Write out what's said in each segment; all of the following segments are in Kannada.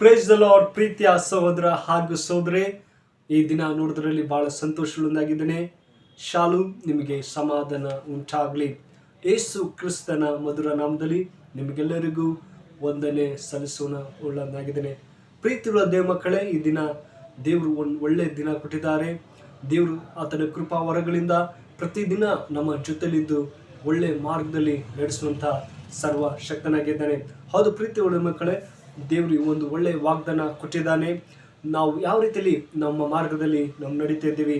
ದ ಲಾರ್ಡ್ ಪ್ರೀತಿಯ ಸಹೋದರ ಹಾಗೂ ಸಹೋದರಿ. ಈ ದಿನ ನೋಡೋದ್ರಲ್ಲಿ ಬಹಳ ಸಂತೋಷಗಳೊಂದಾಗಿದ್ದೇನೆ ಶಾಲು ನಿಮಗೆ ಸಮಾಧಾನ ಉಂಟಾಗಲಿ. ಏಸು ಕ್ರಿಸ್ತನ ಮಧುರ ನಾಮದಲ್ಲಿ ನಿಮಗೆಲ್ಲರಿಗೂ ವಂದನೆ ಸಲ್ಲಿಸೋಣ ಒಳ್ಳೆಯದಾಗಿದ್ದೇನೆ ಪ್ರೀತಿಯುಳ್ಳ ದೇವ ಮಕ್ಕಳೇ, ಈ ದಿನ ದೇವರು ಒಂದು ಒಳ್ಳೆಯ ದಿನ ಕೊಟ್ಟಿದ್ದಾರೆ. ದೇವರು ಆತನ ಕೃಪಾ ವರಗಳಿಂದ ಪ್ರತಿದಿನ ನಮ್ಮ ಜೊತೆಲಿದ್ದು ಒಳ್ಳೆ ಮಾರ್ಗದಲ್ಲಿ ನಡೆಸುವಂಥ ಸರ್ವ ಶಕ್ತನಾಗಿದ್ದಾನೆ ಹೌದು ಪ್ರೀತಿ ಒಳ್ಳೆ ಮಕ್ಕಳೇ ದೇವರು ಒಂದು ಒಳ್ಳೆಯ ವಾಗ್ದಾನ ಕೊಟ್ಟಿದ್ದಾನೆ. ನಾವು ಯಾವ ರೀತಿಯಲ್ಲಿ ನಮ್ಮ ಮಾರ್ಗದಲ್ಲಿ ನಾವು ನಡೀತಾ ಇದ್ದೀವಿ?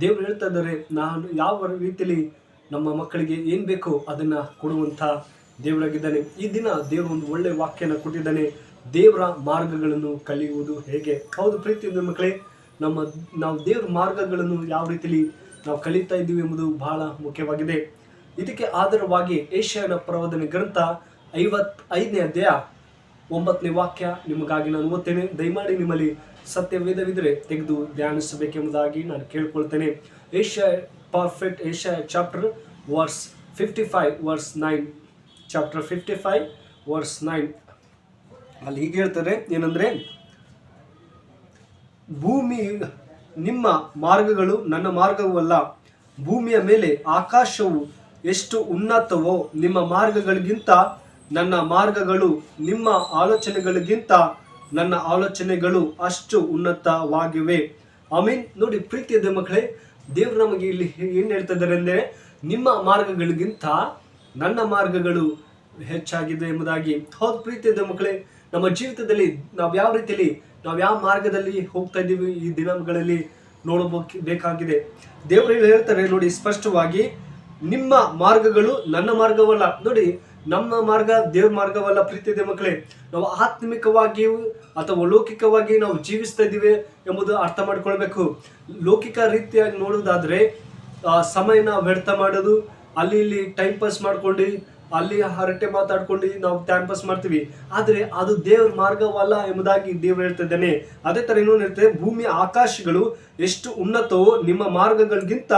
ದೇವರು ಹೇಳ್ತಾ ಇದ್ದಾರೆ, ನಾನು ಯಾವ ರೀತಿಯಲ್ಲಿ ನಮ್ಮ ಮಕ್ಕಳಿಗೆ ಏನು ಬೇಕೋ ಅದನ್ನು ಕೊಡುವಂಥ ದೇವರಾಗಿದ್ದಾನೆ. ಈ ದಿನ ದೇವರು ಒಂದು ಒಳ್ಳೆಯ ವಾಕ್ಯನ ಕೊಟ್ಟಿದ್ದಾನೆ. ದೇವರ ಮಾರ್ಗಗಳನ್ನು ಕಲಿಯುವುದು ಹೇಗೆ? ಹೌದು ಪ್ರೀತಿಯಿಂದ ಮಕ್ಕಳೇ, ನಮ್ಮ ನಾವು ದೇವರ ಮಾರ್ಗಗಳನ್ನು ಯಾವ ರೀತಿಯಲ್ಲಿ ನಾವು ಕಲಿತಾ ಇದ್ದೀವಿ ಎಂಬುದು ಬಹಳ ಮುಖ್ಯವಾಗಿದೆ. ಇದಕ್ಕೆ ಆಧಾರವಾಗಿ ಏಷ್ಯಾನ ಪ್ರವಾದನೆ ಗ್ರಂಥ ಐವತ್ ಐದನೇ ಅಧ್ಯಾಯ ಒಂಬತ್ತನೇ ವಾಕ್ಯ ನಿಮಗಾಗಿ ನಾನು ಓದ್ತೇನೆ. ದಯಮಾಡಿ ನಿಮ್ಮಲ್ಲಿ ಸತ್ಯವೇದವಿದ್ದರೆ ತೆಗೆದು ಧ್ಯಾನಿಸಬೇಕೆಂಬುದಾಗಿ ನಾನು ಕೇಳ್ಕೊಳ್ತೇನೆ. Asia perfect Asia chapter verse fifty five, verse nine. Chapter fifty five, verse nine. ಅಲ್ಲಿ ಹೀಗೆ ಹೇಳ್ತಾರೆ, ಏನಂದ್ರೆ, ಭೂಮಿ ನಿಮ್ಮ ಮಾರ್ಗಗಳು ನನ್ನ ಮಾರ್ಗವಲ್ಲ ಭೂಮಿಯ ಮೇಲೆ ಆಕಾಶವು ಎಷ್ಟು ಉನ್ನತವೋ ನಿಮ್ಮ ಮಾರ್ಗಗಳಿಗಿಂತ ನನ್ನ ಮಾರ್ಗಗಳು ನಿಮ್ಮ ಆಲೋಚನೆಗಳಿಗಿಂತ ನನ್ನ ಆಲೋಚನೆಗಳು ಅಷ್ಟು ಉನ್ನತವಾಗಿವೆ. ಐ ಮೀನ್ ನೋಡಿ ಪ್ರೀತಿಯ ಮಕ್ಕಳೇ, ದೇವರು ನಮಗೆ ಇಲ್ಲಿ ಏನು ಹೇಳ್ತಾ ಇದ್ದಾರೆ ಅಂದರೆ ನಿಮ್ಮ ಮಾರ್ಗಗಳಿಗಿಂತ ನನ್ನ ಮಾರ್ಗಗಳು ಹೆಚ್ಚಾಗಿದೆ ಎಂಬುದಾಗಿ. ಹೌದು ಪ್ರೀತಿಯ ಮಕ್ಕಳೇ, ನಮ್ಮ ಜೀವಿತದಲ್ಲಿ ನಾವು ಯಾವ ರೀತಿಯಲ್ಲಿ, ನಾವು ಯಾವ ಮಾರ್ಗದಲ್ಲಿ ಹೋಗ್ತಾ ಇದ್ದೀವಿ ಈ ದಿನಗಳಲ್ಲಿ ನೋಡಬೇಕು, ಬೇಕಾಗಿದೆ. ದೇವರು ಹೇಳ್ತಾರೆ, ನೋಡಿ ಸ್ಪಷ್ಟವಾಗಿ, ನಿಮ್ಮ ಮಾರ್ಗಗಳು ನನ್ನ ಮಾರ್ಗವಲ್ಲ. ನೋಡಿ ನಮ್ಮ ಮಾರ್ಗ, ದೇವ್ರ ಮಾರ್ಗವಲ್ಲ ಪ್ರೀತಿಯ ಮಕ್ಕಳೇ. ನಾವು ಆತ್ಮಿಕವಾಗಿಯೂ ಅಥವಾ ಲೌಕಿಕವಾಗಿ ನಾವು ಜೀವಿಸ್ತಾ ಇದ್ದೀವಿ ಎಂಬುದು ಅರ್ಥ ಮಾಡ್ಕೊಳ್ಬೇಕು. ಲೌಕಿಕ ರೀತಿಯಾಗಿ ನೋಡೋದಾದ್ರೆ ಸಮಯನ ವ್ಯರ್ಥ ಮಾಡೋದು, ಅಲ್ಲಿ ಇಲ್ಲಿ ಟೈಮ್ ಪಾಸ್ ಮಾಡ್ಕೊಂಡು, ಅಲ್ಲಿ ಹರಟೆ ಮಾತಾಡ್ಕೊಂಡು ನಾವು ಟೈಮ್ ಪಾಸ್ ಮಾಡ್ತೀವಿ. ಆದರೆ ಅದು ದೇವ್ರ ಮಾರ್ಗವಲ್ಲ ಎಂಬುದಾಗಿ ದೇವ್ರು ಹೇಳ್ತಾ ಇದ್ದಾನೆ. ಅದೇ ತರ ಇನ್ನೊಂದು ಹೇಳ್ತದೆ ಭೂಮಿ ಆಕಾಶಗಳು ಎಷ್ಟು ಉನ್ನತವೋ ನಿಮ್ಮ ಮಾರ್ಗಗಳಿಗಿಂತ,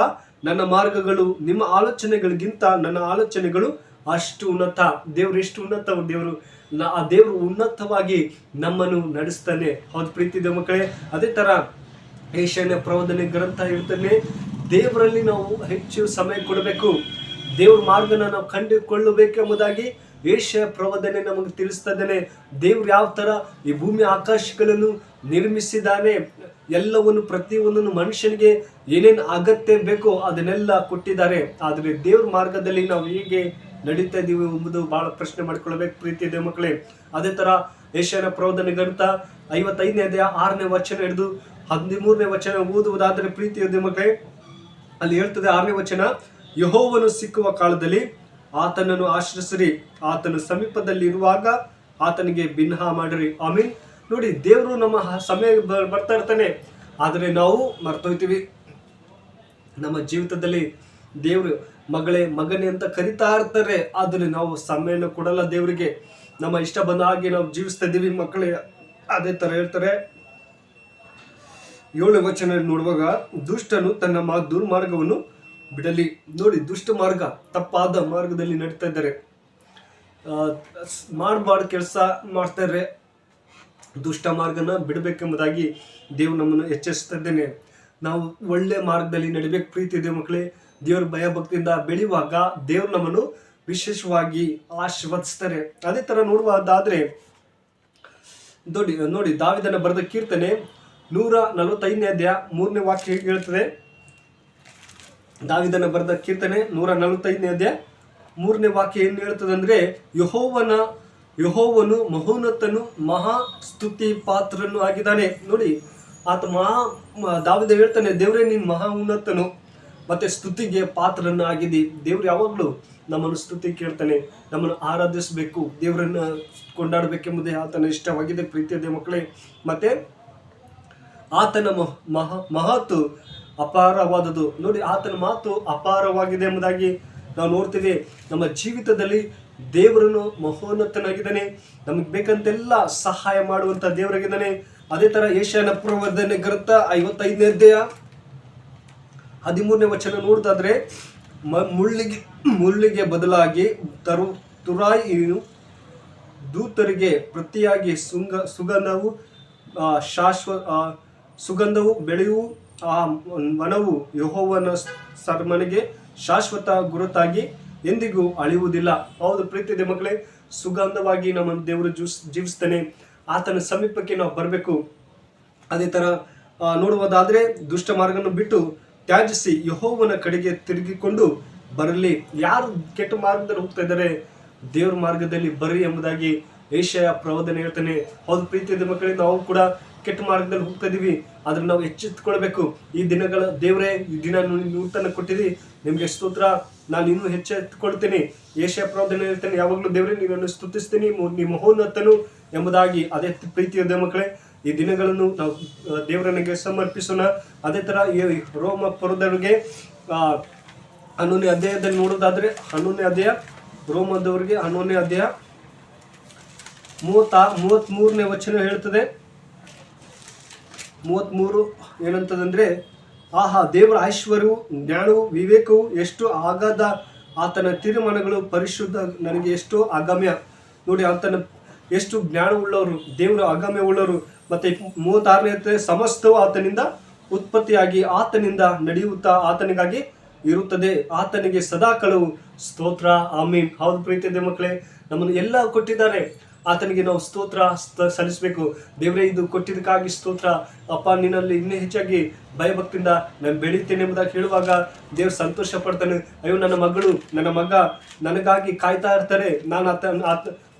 ನನ್ನ ಮಾರ್ಗಗಳು, ನಿಮ್ಮ ಆಲೋಚನೆಗಳಿಗಿಂತ ನನ್ನ ಆಲೋಚನೆಗಳು ಅಷ್ಟು ಉನ್ನತ, ದೇವ್ರು ಎಷ್ಟು ಉನ್ನತ, ದೇವರು ಆ ದೇವರು ಉನ್ನತವಾಗಿ ನಮ್ಮನ್ನು ನಡೆಸ್ತಾನೆ. ಹೌದು ಪ್ರೀತಿದ ಮಕ್ಕಳೇ, ಅದೇ ಥರ ಏಷ್ಯಾನ ಪ್ರವಾದನೆ ಗ್ರಂಥ ಹೇಳ್ತಾನೆ, ದೇವರಲ್ಲಿ ನಾವು ಹೆಚ್ಚು ಸಮಯ ಕೊಡಬೇಕು. ದೇವ್ರ ಮಾರ್ಗನ ನಾವು ಕಂಡುಕೊಳ್ಳಬೇಕೆಂಬುದಾಗಿ ಏಷ್ಯ ಪ್ರವಾದನೆ ನಮಗೆ ತಿಳಿಸ್ತಾ ಇದ್ದಾನೆ ದೇವ್ರು ಯಾವ ಥರ ಈ ಭೂಮಿ ಆಕಾಶಗಳನ್ನು ನಿರ್ಮಿಸಿದ್ದಾನೆ, ಎಲ್ಲವನ್ನು ಪ್ರತಿಯೊಂದನ್ನು ಮನುಷ್ಯನಿಗೆ ಏನೇನು ಅಗತ್ಯ ಬೇಕೋ ಅದನ್ನೆಲ್ಲ ಕೊಟ್ಟಿದ್ದಾರೆ. ಆದರೆ ದೇವ್ರ ಮಾರ್ಗದಲ್ಲಿ ನಾವು ಹೇಗೆ ನಡೀತಾ ಇದ್ದೀವಿ ಎಂಬುದು ಬಹಳ ಪ್ರಶ್ನೆ ಮಾಡ್ಕೊಳ್ಬೇಕು ಪ್ರೀತಿ ಇದೆ ಮಕ್ಕಳೇ. ಅದೇ ತರ ಏಷ್ಯನ ಪ್ರವದನೆ ಗ್ರಂಥ ಐವತ್ತೈದನೇ ಅಧ್ಯಾಯ ಆರನೇ ವಚನ ಹಿಡಿದು ಹದಿಮೂರನೇ ವಚನ ಓದುವುದಾದರೆ ಪ್ರೀತಿ ಇದೆ ಮಕ್ಕಳೇ. ಅಲ್ಲಿ ಹೇಳ್ತದೆ ಆರನೇ ವಚನ, ಯಹೋವನು ಸಿಕ್ಕುವ ಕಾಲದಲ್ಲಿ ಆತನನ್ನು ಆಶ್ರಯಿಸಿರಿ. ಆತನು ಸಮೀಪದಲ್ಲಿ ಇರುವಾಗ ಆತನಿಗೆ ಭಿನ್ನ ಮಾಡಿರಿ. ಮೀನ್ ನೋಡಿ, ದೇವರು ನಮ್ಮ ಸಮಯ ಬರ್ತಾ ಇರ್ತಾನೆ. ಆದರೆ ನಾವು ಮರ್ತೋಯ್ತೀವಿ. ನಮ್ಮ ಜೀವಿತದಲ್ಲಿ ದೇವರು ಮಗಳೇ, ಮಗನೇ ಅಂತ ಕರಿತಾ ಇರ್ತಾರೆ. ಆದರೆ ನಾವು ಸಮಯನ ಕೊಡಲ್ಲ ದೇವರಿಗೆ. ನಮ್ಮ ಇಷ್ಟ ಬಂದ ಹಾಗೆ ನಾವು ಜೀವಿಸ್ತಾ ಇದ್ದೀವಿ ಮಕ್ಕಳೇ. ಅದೇ ತರ ಹೇಳ್ತಾರೆ. ಏಳು ವಚನ ನೋಡುವಾಗ ದುಷ್ಟನು ತನ್ನ ಮಾ ದುರ್ಮಾರ್ಗವನ್ನು ಬಿಡಲಿ. ನೋಡಿ, ದುಷ್ಟ ಮಾರ್ಗ, ತಪ್ಪಾದ ಮಾರ್ಗದಲ್ಲಿ ನಡೀತಾ ಇದ್ದಾರೆ. ಮಾಡಬಾರ್ದು ಕೆಲಸ ಮಾಡ್ತಾರೆ ದುಷ್ಟ ಮಾರ್ಗನ ಬಿಡಬೇಕೆಂಬುದಾಗಿ ದೇವ್ ನಮ್ಮನ್ನು ಎಚ್ಚರಿಸ್ತಾ ಇದ್ದೇನೆ. ನಾವು ಒಳ್ಳೆ ಮಾರ್ಗದಲ್ಲಿ ನಡಿಬೇಕು. ಪ್ರೀತಿ ಇದೆ ಮಕ್ಕಳೇ. ದೇವ್ರ ಭಯ ಭಕ್ತಿಯಿಂದ ಬೆಳೆಯುವಾಗ ದೇವ್ರು ನಮ್ಮನ್ನು ವಿಶೇಷವಾಗಿ ಆಶೀರ್ವದಿಸ್ತಾರೆ. ಅದೇ ತರ ನೋಡುವುದಾದ್ರೆ, ನೋಡಿ ನೋಡಿ, ದಾವಿದನ ಬರೆದ ಕೀರ್ತನೆ ನೂರ ನಲವತ್ತೈದನೇ ಅಧ್ಯಾಯ ಮೂರನೇ ವಾಕ್ಯ ಹೇಳ್ತದೆ. ದಾವಿದನ ಬರೆದ ಕೀರ್ತನೆ ನೂರ ನಲವತ್ತೈದನೇ ಅಧ್ಯಾಯ ಮೂರನೇ ವಾಕ್ಯ ಏನು ಹೇಳ್ತದೆ ಅಂದ್ರೆ, ಯಹೋವನ, ಯಹೋವನು ಮಹೋನ್ನತನು ಮಹಾ ಸ್ತುತಿ ಪಾತ್ರನು ಆಗಿದ್ದಾನೆ. ನೋಡಿ, ಆತ ಮಹಾ ದಾವಿದ ಹೇಳ್ತಾನೆ, ದೇವರೇ ನೀನು ಮಹಾ ಉನ್ನತನು. ಮತ್ತೆ ಸ್ತುತಿಗೆ ಪಾತ್ರನ ಆಗಿದ್ದಿ ದೇವ್ರು ಯಾವಾಗಲೂ ನಮ್ಮನ್ನು ಸ್ತುತಿ ಕೇಳ್ತಾನೆ, ನಮ್ಮನ್ನು ಆರಾಧಿಸಬೇಕು, ದೇವರನ್ನ ಕೊಂಡಾಡಬೇಕೆಂಬುದೇ ಆತನ ಇಷ್ಟವಾಗಿದೆ ಪ್ರೀತಿಯ ಮಕ್ಕಳೇ. ಮತ್ತೆ ಆತನ ಮಹ ಮಹ, ಮಹತ್ತು ಅಪಾರವಾದದು ನೋಡಿ, ಆತನ ಮಾತು ಅಪಾರವಾಗಿದೆ ಎಂಬುದಾಗಿ ನಾವು ನೋಡ್ತೀವಿ ನಮ್ಮ ಜೀವಿತದಲ್ಲಿ ದೇವರನ್ನು ಮಹೋನ್ನತನಾಗಿದ್ದಾನೆ. ನಮಗೆ ಬೇಕಂತೆಲ್ಲ ಸಹಾಯ ಮಾಡುವಂತ ದೇವರಾಗಿದ್ದಾನೆ. ಅದೇ ತರ ಏಷ್ಯಾನ ಪ್ರವರ್ಧನೆ ಗ್ರಂಥ ಐವತ್ತೈದನೇ ಅಧ್ಯಾಯ ಹದಿಮೂರನೇ ವಚನ ನೋಡ್ದಾದ್ರೆ ಮ, ಮುಳ್ಳಿಗೆ ಮುಳ್ಳಿಗೆ ಬದಲಾಗಿ ತರು ತುರಾಯಿಯು ದೂತರಿಗೆ ಪ್ರತಿಯಾಗಿ ಸುಂಗ, ಸುಗಂಧವು ಶಾಶ್ವ ಸುಗಂಧವು ಬೆಳೆಯುವ ಆ, ವನವು ಯಹೋವನ ಸರ್ಮನಿಗೆ ಶಾಶ್ವತ ಗುರುತಾಗಿ ಎಂದಿಗೂ ಅಳಿಯುವುದಿಲ್ಲ. ಹೌದು ಪ್ರೀತಿದೆ ಮಕ್ಕಳೇ, ಸುಗಂಧವಾಗಿ ನಮ್ಮ ದೇವರು ಜೀವಿಸ್, ಜೀವಿಸ್ತಾನೆ. ಆತನ ಸಮೀಪಕ್ಕೆ ನಾವು ಬರಬೇಕು. ಅದೇ ಥರ ನೋಡುವುದಾದ್ರೆ ದುಷ್ಟ ಮಾರ್ಗವನ್ನು ಬಿಟ್ಟು ತ್ಯಾಜಿಸಿ ಯಹೋವನ ಕಡೆಗೆ ತಿರುಗಿಕೊಂಡು ಬರಲಿ. ಯಾರು ಕೆಟ್ಟ ಮಾರ್ಗದಲ್ಲಿ ಹೋಗ್ತಾ ಇದ್ದಾರೆ? ದೇವ್ರ ಮಾರ್ಗದಲ್ಲಿ ಬರ್ರಿ ಎಂಬುದಾಗಿ ಏಷ್ಯ ಪ್ರವಾದನೆ ಹೇಳ್ತಾನೆ. ಹೌದು ಪ್ರೀತಿಯ ಮಕ್ಕಳಿಗೆ ನಾವು ಕೂಡ ಕೆಟ್ಟ ಮಾರ್ಗದಲ್ಲಿ ಹೋಗ್ತಾ ಇದ್ದೀವಿ ಆದ್ರೆ ನಾವು ಎಚ್ಚೆತ್ತುಕೊಳ್ಬೇಕು. ಈ ದಿನಗಳ ದೇವರೇ, ಈ ದಿನ ನೂತನ ಕೊಟ್ಟಿರಿ ನಿಮ್ಗೆ ಸ್ತೋತ್ರ. ನಾನು ಇನ್ನೂ ಹೆಚ್ಚೆತ್ತುಕೊಳ್ತೇನೆ ಏಷ್ಯಾ ಪ್ರವಾದನ ಹೇಳ್ತೇನೆ, ಯಾವಾಗಲೂ ದೇವರೇ, ನೀನನ್ನು ಸ್ತುತಿಸ್ತೀನಿ. ನಿಮ್ಮ ಮಹೋನ್ನತನು ಎಂಬುದಾಗಿ. ಅದೇ ಪ್ರೀತಿಯ ಮಕ್ಕಳೇ ಈ ದಿನಗಳನ್ನು ನಾವು ದೇವರನಿಗೆ ಸಮರ್ಪಿಸೋಣ. ಅದೇ ತರ ಈ ರೋಮ ಪುರದವರಿಗೆ ಹನ್ನೊಂದನೇ ಅಧ್ಯಾಯದಲ್ಲಿ ನೋಡೋದಾದ್ರೆ, ಹನ್ನೊಂದನೇ ಅಧ್ಯಾಯ, ರೋಮದವರಿಗೆ ಹನ್ನೊಂದನೇ ಅಧ್ಯಾಯ, ಮೂವತ್ತ ಮೂವತ್ತ್ಮೂರನೇ ವಚನ ಹೇಳ್ತದೆ. ಮೂವತ್ತ್ಮೂರು ಏನಂತದಂದ್ರೆ ಆಹಾ, ದೇವರ ಐಶ್ವರ್ಯವು, ಜ್ಞಾನವು, ವಿವೇಕವು ಎಷ್ಟು ಆಗದ ಆತನ ತೀರ್ಮಾನಗಳು, ಪರಿಶುದ್ಧ, ನನಗೆ ಎಷ್ಟು ಅಗಮ್ಯ ನೋಡಿ, ಆತನ ಎಷ್ಟು ಜ್ಞಾನವುಳ್ಳವರು ದೇವರ ಉಳ್ಳವರು, ಮತ್ತೆ ಮೂವತ್ತಾರನೇ ಸಮಸ್ತವು ಆತನಿಂದ ಉತ್ಪತ್ತಿಯಾಗಿ ಆತನಿಂದ ನಡೆಯುತ್ತಾ ಆತನಿಗಾಗಿ ಇರುತ್ತದೆ. ಆತನಿಗೆ ಸದಾ ಕಳವು. ಸ್ತೋತ್ರ. ಆಮೀನ್. ಹೌದು ಪ್ರೀತಿಯ ಮಕ್ಕಳೇ, ನಮ್ಮನ್ನು ಎಲ್ಲ ಕೊಟ್ಟಿದ್ದಾರೆ. ಆತನಿಗೆ ನಾವು ಸ್ತೋತ್ರ ಸ್ತ- ಸಲ್ಲಿಸಬೇಕು. ದೇವರೇ, ಇದು ಕೊಟ್ಟಿದ್ದಕ್ಕಾಗಿ ಸ್ತೋತ್ರ. ಅಪ್ಪ, ನಿನ್ನಲ್ಲಿ ಇನ್ನೂ ಹೆಚ್ಚಾಗಿ ಭಯಭಕ್ತಿಯಿಂದ ನಾನು ಬೆಳೀತೇನೆ ಎಂಬುದಾಗಿ ಹೇಳುವಾಗ ದೇವ್ರು ಸಂತೋಷ ಪಡ್ತಾನೆ ಅಯ್ಯೋ, ನನ್ನ ಮಗಳು, ನನ್ನ ಮಗ, ನನಗಾಗಿ ಕಾಯ್ತಾ ಇರ್ತಾರೆ. ನಾನು ಆತ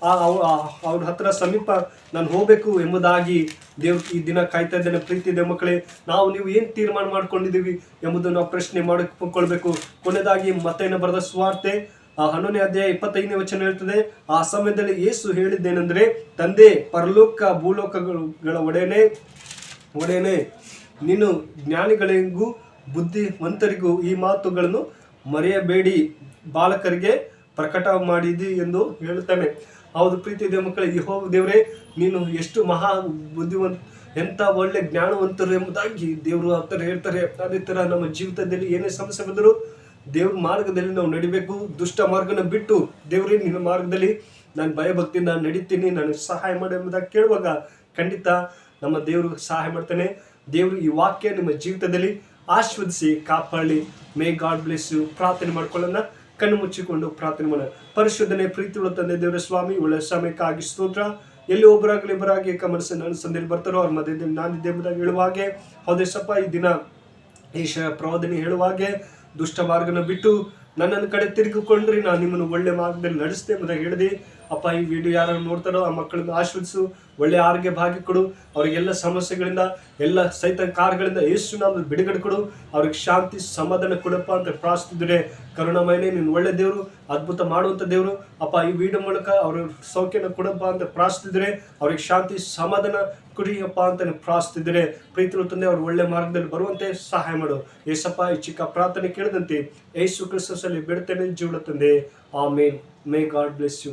ಆ- ಅವ್- ಆ- ಅವ್ರ ಹತ್ರ ಸಮೀಪ ನಾನು ಹೋಗಬೇಕು ಎಂಬುದಾಗಿ ದೇವ್ ಈ ದಿನ ಕಾಯ್ತಾ ಇದ್ದೇನೆ. ಪ್ರೀತಿ ಮಕ್ಕಳೇ, ನಾವು ನೀವು ಏನು ತೀರ್ಮಾನ ಮಾಡ್ಕೊಂಡಿದ್ದೀವಿ ಎಂಬುದನ್ನು ಪ್ರಶ್ನೆ ಮಾಡಿಕೊಳ್ಬೇಕು ಕೊನೆಯದಾಗಿ ಮತ್ತೇನು ಬರೆದ ಸ್ವಾರ್ತೆ, ಆ ಹನ್ನೊಂದನೇ ಅಧ್ಯಾಯ ಇಪ್ಪತ್ತೈದನೇ ವಚನ ಹೇಳ್ತದೆ, ಆ ಸಮಯದಲ್ಲಿ ಏಸು ಹೇಳಿದ್ದೇನೆಂದರೆ, ತಂದೆ, ಪರಲೋಕ ಭೂಲೋಕಗಳ ಒಡೆಯನೆ ಒಡೆಯನೆ, ನೀನು ಜ್ಞಾನಿಗಳಿಗೂ ಬುದ್ಧಿವಂತರಿಗೂ ಈ ಮಾತುಗಳನ್ನು ಮರೆಯಬೇಡಿ. ಬಾಲಕರಿಗೆ ಪ್ರಕಟ ಮಾಡಿದಿ ಎಂದು ಹೇಳುತ್ತಾನೆ. ಹೌದು ಪ್ರೀತಿ ದೇವ ಈ ಯೆಹೋವ ದೇವರೇ, ನೀನು ಎಷ್ಟು ಮಹಾ ಬುದ್ಧಿವಂತ ಎಂತ ಒಳ್ಳೆ ಜ್ಞಾನವಂತರು ಎಂಬುದಾಗಿ ದೇವರು ಹತ್ತರ ಹೇಳ್ತಾರೆ. ಅದೇ ಥರ ನಮ್ಮ ಜೀವಿತದಲ್ಲಿ ಏನೇ ಸಮಸ್ಯೆ ಬಂದರೂ ದೇವ್ರ ಮಾರ್ಗದಲ್ಲಿ ನಾವು ನಡಿಬೇಕು. ದುಷ್ಟ ಮಾರ್ಗನ ಬಿಟ್ಟು ದೇವರೇ, ನಿನ್ನ ಮಾರ್ಗದಲ್ಲಿ ನಾನು ಭಯಭಕ್ತಿಯಿಂದ ನಡೀತೀನಿ, ನನಗೆ ಸಹಾಯ ಮಾಡಿ ಎಂಬುದಾಗಿ ಕೇಳುವಾಗ ಖಂಡಿತ ನಮ್ಮ ದೇವರು ಸಹಾಯ ಮಾಡ್ತಾನೆ. ದೇವರು ಈ ವಾಕ್ಯ ನಿಮ್ಮ ಜೀವಿತದಲ್ಲಿ ಆಸ್ವಾದಿಸಿ ಕಾಪಾಡಲಿ. ಮೇ ಗಾಡ್ ಬ್ಲೆಸ್ ಯು ಪ್ರಾರ್ಥನೆ ಮಾಡ್ಕೊಳ್ಳೋಣ. ಕಣ್ಣು ಮುಚ್ಚಿಕೊಂಡು ಪ್ರಾರ್ಥನೆ ಮಾಡೋಣ. ಪರಿಶುದ್ಧನೆ, ಪ್ರೀತಿಯುಳ್ಳ ತಂದೆ ದೇವರ, ಸ್ವಾಮಿ, ಒಳ್ಳೆ ಸಮಯಕ್ಕಾಗಿ ಸ್ತೋತ್ರ. ಎಲ್ಲಿ ಒಬ್ಬರಾಗಲಿ ಇಬ್ಬರಾಗಿ ಕಮನಸ ನನ್ನ ಸಂದೇಲಿ ಬರ್ತಾರೋ ಅವ್ರ ಮಧ್ಯದಲ್ಲಿ ನಾನು ದೇವದಾಗ ಹೇಳುವಾಗೆ ಹೌದೇಶಪ್ಪ ಈ ದಿನ ಈಶ ಪ್ರವಾದನೆ ಹೇಳುವಾಗೆ ದುಷ್ಟ ಮಾರ್ಗನ ಬಿಟ್ಟು ನನ್ನನ್ನು ಕಡೆ ತಿರುಗಿಕೊಂಡ್ರಿ. ನಾನು ನಿಮ್ಮನ್ನು ಒಳ್ಳೆ ಮಾರ್ಗದಲ್ಲಿ ನಡೆಸ್ತೇನೆ ಎಂಬುದಾಗಿ ಹೇಳಿದೆ. ಅಪ್ಪ, ಈ ವಿಡಿಯೋ ಯಾರು ನೋಡ್ತಾರೋ ಆ ಮಕ್ಕಳನ್ನ ಆಶ್ವದಿಸು ಒಳ್ಳೆ ಆರೋಗ್ಯ ಭಾಗ್ಯ ಕೊಡು. ಅವರಿಗೆಲ್ಲ ಸಮಸ್ಯೆಗಳಿಂದ, ಎಲ್ಲ ಸಹಿತ ಕಾರ್ಗಳಿಂದ ಯೇಸು ನಾವು ಬಿಡುಗಡೆ ಕೊಡು. ಅವ್ರಿಗೆ ಶಾಂತಿ, ಸಮಾಧಾನ ಕೊಡಪ್ಪ ಅಂತ ಪ್ರಾರ್ಥಿಸಿದ್ರೆ ಕರುಣಾಮಯನೇ, ನೀನು ಒಳ್ಳೆ ದೇವರು, ಅದ್ಭುತ ಮಾಡುವಂಥ ದೇವರು. ಅಪ್ಪ, ಈ ವಿಡಿಯೋ ಮೂಲಕ ಅವ್ರ ಸೌಖ್ಯನ ಕೊಡಪ್ಪ ಅಂತ ಪ್ರಾರ್ಥಿಸಿದ್ರೆ ಅವ್ರಿಗೆ ಶಾಂತಿ, ಸಮಾಧಾನ ಕುಡಿಯಪ್ಪ ಅಂತ ಪ್ರಾರ್ಥಿಸಿದ್ರೆ ಪ್ರೀತಿರು ತಂದೆ, ಅವ್ರು ಒಳ್ಳೆ ಮಾರ್ಗದಲ್ಲಿ ಬರುವಂತೆ ಸಹಾಯ ಮಾಡು. ಏಸಪ್ಪ, ಈ ಚಿಕ್ಕ ಪ್ರಾರ್ಥನೆ ಕೇಳಿದಂತೆ ಯೇಸು ಕ್ರಿಸ್ತಸಲ್ಲಿ ಬಿಡ್ತೇನೆ ಜೀವಳ ತಂದೆ. ಆಮೇನ್. May God bless you.